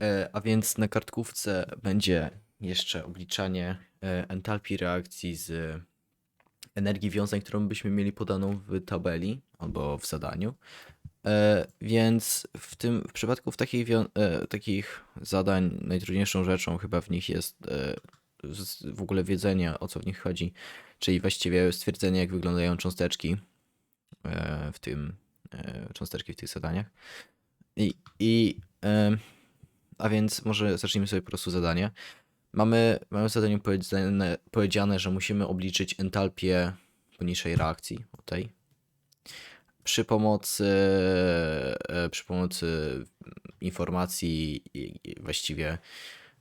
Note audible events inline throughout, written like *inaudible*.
E, a więc na kartkówce będzie jeszcze obliczanie e, entalpii reakcji z energii wiązań, którą byśmy mieli podaną w tabeli albo w zadaniu. E, więc w tym w przypadku w takich, takich zadań najtrudniejszą rzeczą chyba w nich jest w ogóle wiedzenie o co w nich chodzi, czyli właściwie stwierdzenie jak wyglądają cząsteczki w tym cząsteczki w tych zadaniach. I, i a więc może zacznijmy sobie po prostu zadanie. Mamy, mamy w zadaniu powiedziane, powiedziane, że musimy obliczyć entalpię poniższej reakcji, tej, przy pomocy, e, przy pomocy informacji właściwie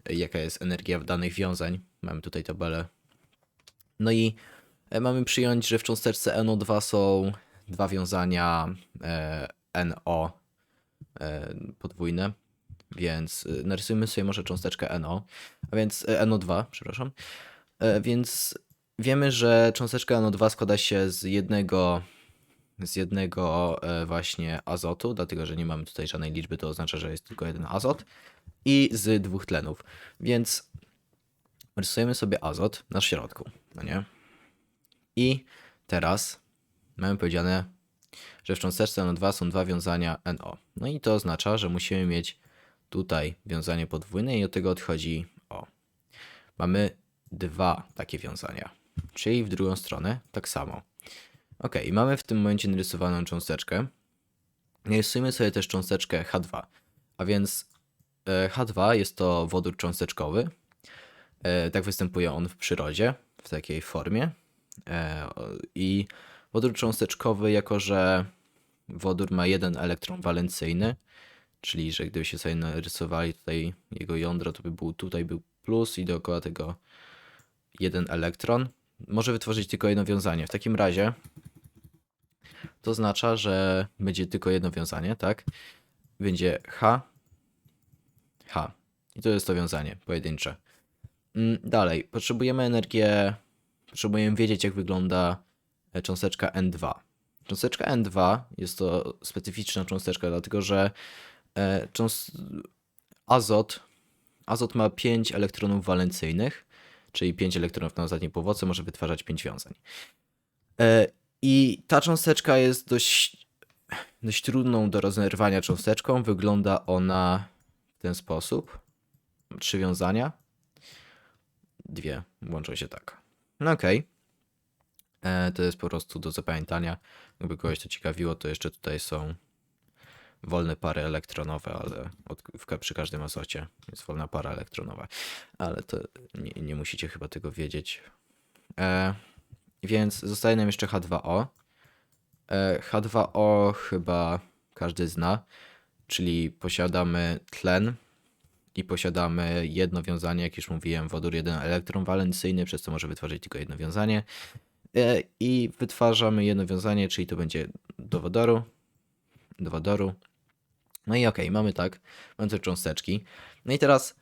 e, jaka jest energia w danych wiązań. Mamy tutaj tabelę. No i e, mamy przyjąć, że w cząsteczce NO2 są dwa wiązania NO podwójne, więc e, narysujmy sobie może cząsteczkę NO, a więc e, NO2, przepraszam. E, Więc wiemy, że cząsteczka NO2 składa się z jednego z jednego e, właśnie azotu, dlatego że nie mamy tutaj żadnej liczby, to oznacza, że jest tylko jeden azot i z dwóch tlenów. Więc rysujemy sobie azot na środku, no nie? I teraz mamy powiedziane, że w cząsteczce NO2 są dwa wiązania NO. No i to oznacza, że musimy mieć tutaj wiązanie podwójne i od tego odchodzi O. Mamy dwa takie wiązania, czyli w drugą stronę tak samo. Ok, mamy w tym momencie narysowaną cząsteczkę. Narysujmy sobie też cząsteczkę H2. A więc e, H2 jest to wodór cząsteczkowy. E, Tak występuje on w przyrodzie, w takiej formie. E, I wodór cząsteczkowy, jako że wodór ma jeden elektron walencyjny, czyli że gdybyście sobie narysowali tutaj jego jądro, to by był tutaj był plus i dookoła tego jeden elektron. Może wytworzyć tylko jedno wiązanie. W takim razie to oznacza, że będzie tylko jedno wiązanie, tak? Będzie H, H. I to jest to wiązanie pojedyncze. Mm, Dalej, potrzebujemy energię, potrzebujemy wiedzieć, jak wygląda cząsteczka N2. Cząsteczka N2 jest to specyficzna cząsteczka, dlatego że. Azot, azot ma 5 elektronów walencyjnych, czyli 5 elektronów na ostatniej powłoce może wytwarzać 5 wiązań. E, I ta cząsteczka jest dość, dość trudną do rozerwania cząsteczką. Wygląda ona w ten sposób. Trzy wiązania. Dwie łączą się tak. No okej. E, To jest po prostu do zapamiętania. Jakby kogoś to ciekawiło, to jeszcze tutaj są wolne pary elektronowe, ale od, w, przy każdym azocie jest wolna para elektronowa. Ale to nie, nie musicie chyba tego wiedzieć. E, więc zostaje nam jeszcze H2O. E, H2O chyba każdy zna, czyli posiadamy tlen i posiadamy jedno wiązanie, jak już mówiłem, wodór jeden elektron walencyjny, przez co może wytworzyć tylko jedno wiązanie. E, I wytwarzamy jedno wiązanie, czyli to będzie do wodoru, do wodoru. No i okej, mamy tak, mamy te cząsteczki. No i teraz,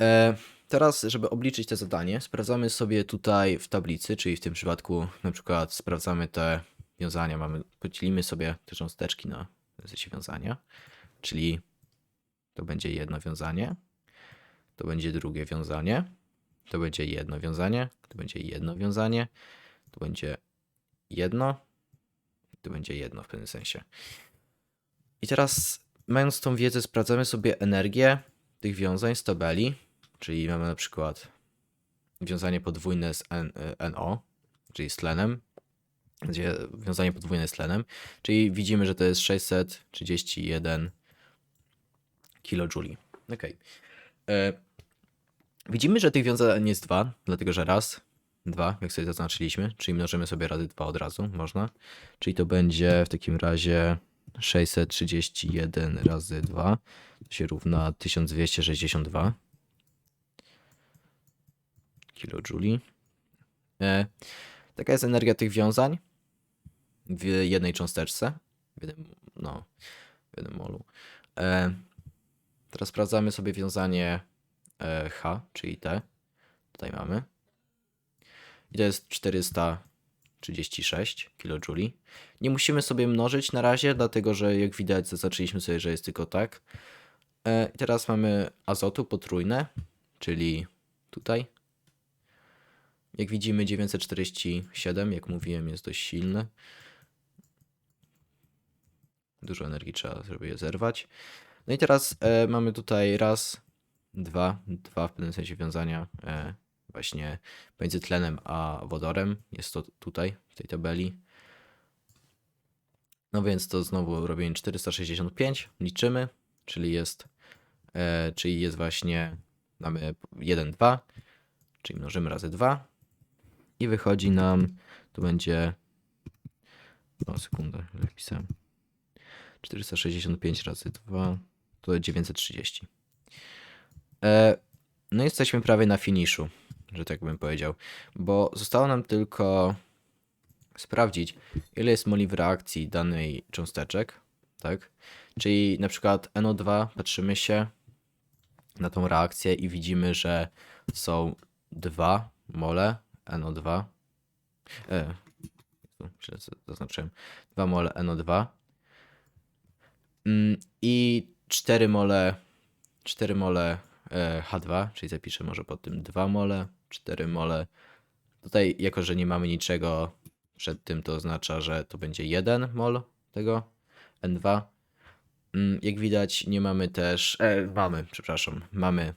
e, teraz, żeby obliczyć te zadanie, sprawdzamy sobie tutaj w tablicy, czyli w tym przypadku na przykład sprawdzamy te wiązania, mamy, podzielimy sobie te cząsteczki na w wiązania, czyli to będzie jedno wiązanie, to będzie drugie wiązanie, to będzie jedno wiązanie, to będzie jedno wiązanie, to będzie jedno, to będzie jedno w pewnym sensie. I teraz, mając tą wiedzę, sprawdzamy sobie energię tych wiązań z tabeli, czyli mamy na przykład wiązanie podwójne z N, NO, czyli z tlenem, gdzie wiązanie podwójne z tlenem, czyli widzimy, że to jest 631 kJ. E, Widzimy, że tych wiązań jest dwa, dlatego że raz, dwa, jak sobie zaznaczyliśmy, czyli mnożymy sobie razy dwa od razu, można. Czyli to będzie w takim razie 631 razy 2, to się równa 1262 kJ. E, taka jest energia tych wiązań w jednej cząsteczce, w jednym, no, w jednym molu. E, teraz sprawdzamy sobie wiązanie e, H, czyli T. Tutaj mamy. I to jest 436 kJ. Nie musimy sobie mnożyć na razie, dlatego że jak widać zaznaczyliśmy sobie, że jest tylko tak. E, I teraz mamy azotu potrójne, czyli tutaj. Jak widzimy 947, jak mówiłem, jest dość silny. Dużo energii trzeba, żeby je zerwać. No i teraz e, mamy tutaj raz, dwa, dwa w pewnym sensie wiązania e, właśnie między tlenem a wodorem. Jest to tutaj, w tej tabeli. No więc to znowu robienie 465, liczymy, czyli jest, e, czyli jest właśnie, mamy 1, 2, czyli mnożymy razy 2 i wychodzi nam, to będzie, o sekundę, źle wpisałem, 465 razy 2 to 930. E, no jesteśmy prawie na finiszu, że tak bym powiedział, bo zostało nam tylko sprawdzić, ile jest moli w reakcji danej cząsteczek, tak? Czyli na przykład NO2, patrzymy się na tą reakcję i widzimy, że są 2 mole NO2. E, źle zaznaczyłem. 2 mole NO2 mm, i 4 mole 4 mole e, H2, czyli zapiszę może pod tym 2 mole, 4 mole. Tutaj, jako że nie mamy niczego przed tym, to oznacza, że to będzie 1 mol tego N2. Mm, Jak widać, nie mamy też. E, mamy, przepraszam, mamy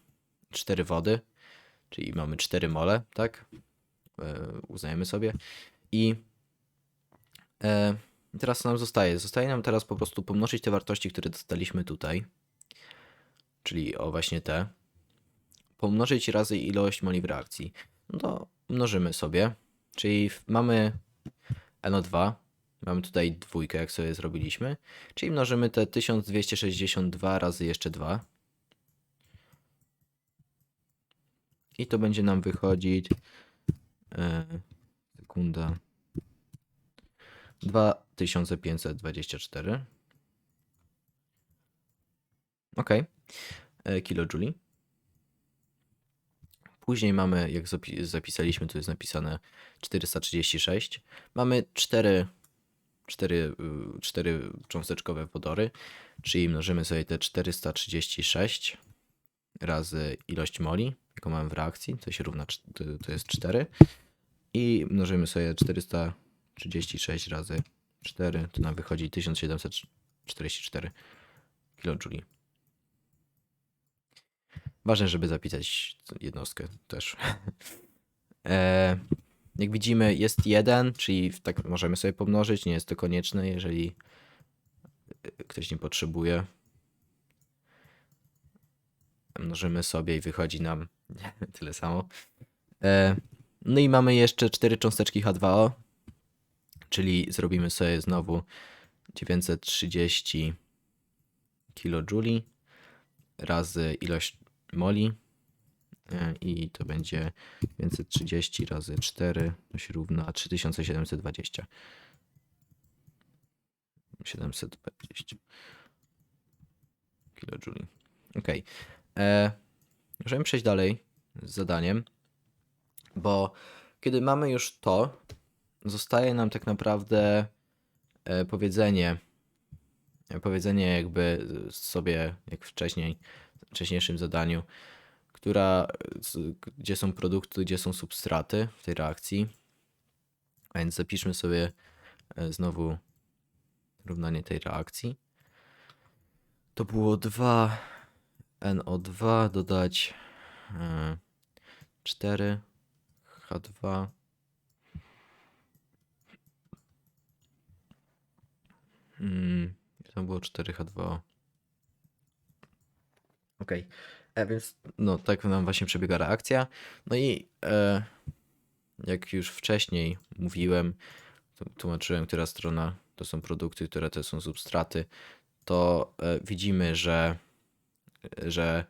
4 wody, czyli mamy 4 mole, tak? E, uznajemy sobie. I e, teraz co nam zostaje? Zostaje nam teraz po prostu pomnożyć te wartości, które dostaliśmy tutaj, czyli o właśnie te, pomnożyć razy ilość moli reakcji. No to mnożymy sobie, czyli mamy NO2, mamy tutaj dwójkę, jak sobie zrobiliśmy, czyli mnożymy te 1262 razy jeszcze 2. I to będzie nam wychodzić. E, sekunda. 2524. Ok. E, Kilojuli. Później mamy, jak zapi- zapisaliśmy, tu jest napisane 436. Mamy 4, 4, 4 cząsteczkowe wodory, czyli mnożymy sobie te 436 razy ilość moli, jaką mamy w reakcji, to się równa, to, jest 4. I mnożymy sobie 436 razy 4, to nam wychodzi 1744 kilojuli. Ważne, żeby zapisać jednostkę też. *laughs* e, jak widzimy, jest 1, czyli tak możemy sobie pomnożyć. Nie jest to konieczne, jeżeli e, ktoś nie potrzebuje. Mnożymy sobie i wychodzi nam *laughs* tyle samo. E, no i mamy jeszcze 4 cząsteczki H2O, czyli zrobimy sobie znowu 930 kilojuli razy ilość moli e, i to będzie 530 razy 4 to się równa 3720 720 kilojuli. Ok. E, możemy przejść dalej z zadaniem, bo kiedy mamy już to, zostaje nam tak naprawdę e, powiedzenie, powiedzenie jakby sobie, jak wcześniej, w wcześniejszym zadaniu, która, gdzie są produkty, gdzie są substraty w tej reakcji. A więc zapiszmy sobie e, znowu równanie tej reakcji. To było 2 NO2 dodać e, 4 H2 To było 4H2O. Okej, e, więc no tak nam właśnie przebiega reakcja. No i e, jak już wcześniej mówiłem, tłumaczyłem, która strona to są produkty, które to są substraty, to e, widzimy, że, że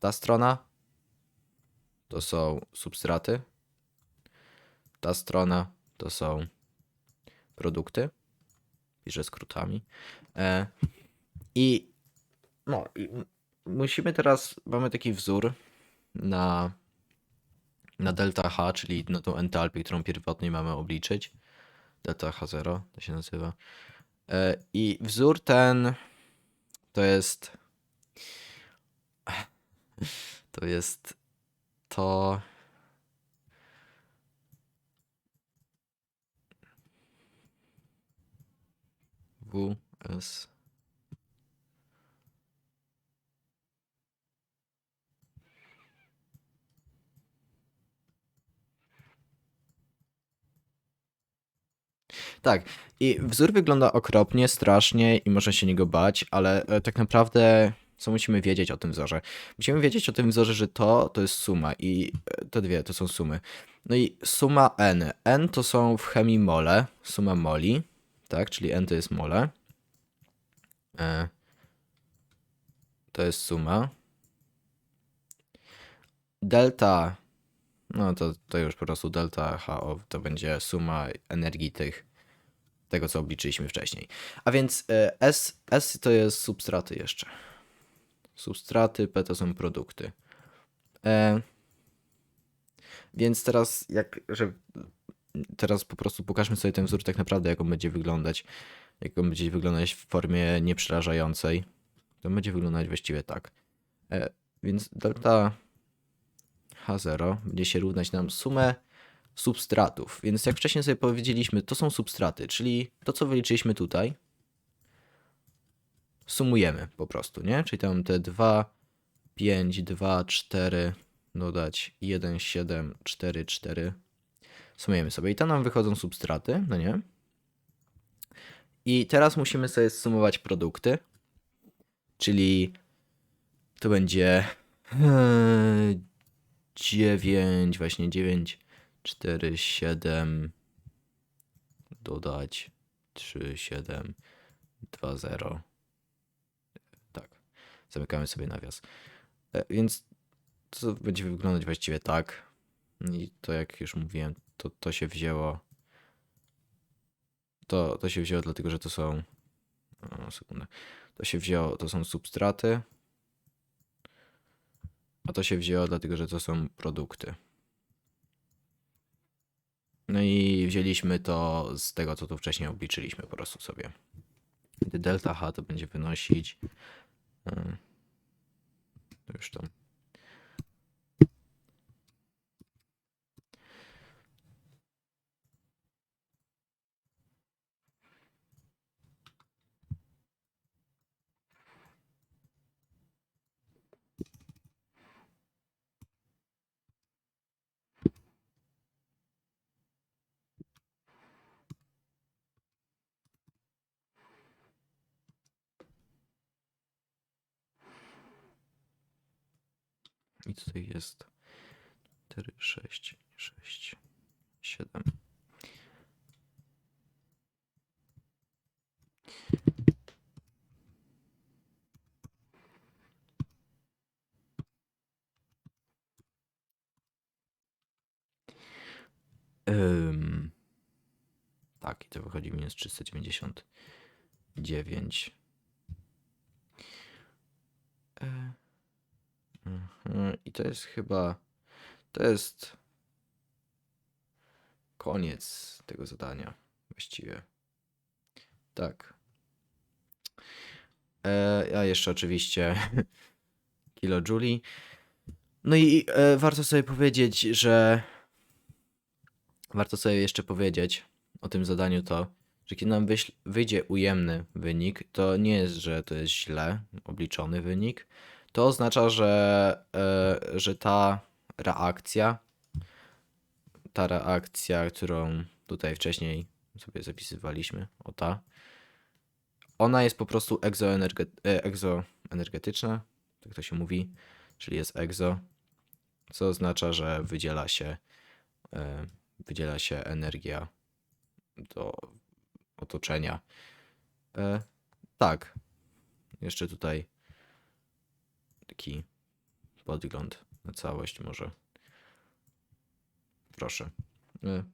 ta strona to są substraty, ta strona to są produkty, piszę skrótami. E, I no, i musimy teraz, mamy taki wzór na, na delta H, czyli na tą entalpię, którą pierwotnie mamy obliczyć. Delta H0 to się nazywa. E, I wzór ten to jest *laughs* To jest to. W, S. Tak, i wzór wygląda okropnie, strasznie i można się niego bać, ale e, tak naprawdę co musimy wiedzieć o tym wzorze? Musimy wiedzieć o tym wzorze, że to to jest suma i e, te dwie to są sumy. No i suma n. n to są w chemii mole, suma moli, tak, czyli n to jest mole. E, to jest suma. Delta, no to, to już po prostu delta HO to będzie suma energii tych, tego co obliczyliśmy wcześniej. A więc e, S, S to jest substraty jeszcze. Substraty, P to są produkty. E, więc teraz jak, że teraz po prostu pokażmy sobie ten wzór tak naprawdę, jak on będzie wyglądać. Jak on będzie wyglądać w formie nieprzerażającej. To będzie wyglądać właściwie tak. E, więc delta H0 będzie się równać nam sumę substratów. Więc jak wcześniej sobie powiedzieliśmy, to są substraty, czyli to, co wyliczyliśmy tutaj, sumujemy po prostu, nie? Czyli tam te 2, 5, 2, 4, dodać 1, 7, 4, 4. Sumujemy sobie i tam nam wychodzą substraty, no nie? I teraz musimy sobie sumować produkty, czyli to będzie 9, właśnie 9, 4, 7, dodać 3, 7, 2, 0. Tak, zamykamy sobie nawias. E, Więc to będzie wyglądać właściwie tak. I to jak już mówiłem, to, to się wzięło. To, to się wzięło dlatego, że to są. O, sekundę. To się wzięło, to są substraty. A to się wzięło dlatego, że to są produkty. No i wzięliśmy to z tego, co tu wcześniej obliczyliśmy po prostu sobie. Delta H to będzie wynosić. mm, To już tam. I tutaj jest 4, 6, 6, 7. Ym, tak, i to wychodzi minus 399. E, Mhm, I to jest chyba. To jest. Koniec tego zadania, właściwie. Tak. E, a jeszcze oczywiście *laughs* kilojuli. No i e, warto sobie powiedzieć, że. Warto sobie jeszcze powiedzieć o tym zadaniu to, że kiedy nam wyjdzie ujemny wynik, to nie jest, że to jest źle obliczony wynik, to oznacza, że, e, że ta reakcja, ta reakcja, którą tutaj wcześniej sobie zapisywaliśmy, o ta, ona jest po prostu egzoenerge- e, egzoenergetyczna, tak to się mówi, czyli jest egzo, co oznacza, że wydziela się, e, wydziela się energia do otoczenia. Tak, jeszcze tutaj taki podgląd na całość może. Proszę. E,